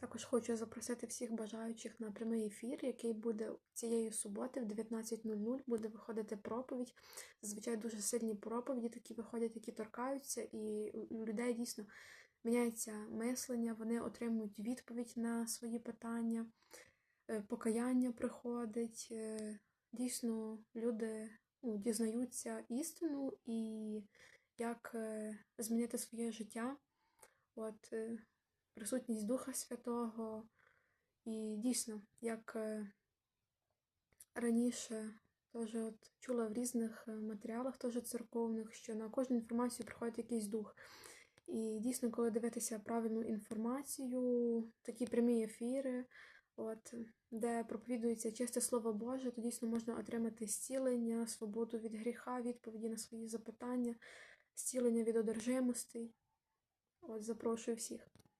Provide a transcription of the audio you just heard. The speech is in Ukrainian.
Також хочу запросити всіх бажаючих на прямий ефір, який буде цієї суботи в 19.00. Буде виходити проповідь. Зазвичай дуже сильні проповіді такі виходять, які торкаються, і у людей дійсно міняється мислення, вони отримують відповідь на свої питання, е, покаяння приходить. е, Дійсно, люди ну, дізнаються істину і як е, змінити своє життя. От, присутність Духа Святого. І дійсно, як е, раніше теж от чула в різних е, матеріалах, теж церковних, що на кожну інформацію приходить якийсь дух. І дійсно, коли дивитися правильну інформацію, такі прямі ефіри, от, де проповідується чисте Слово Боже, то дійсно можна отримати зцілення, свободу від гріха, відповіді на свої запитання, зцілення від одержимостей. От, запрошую всіх.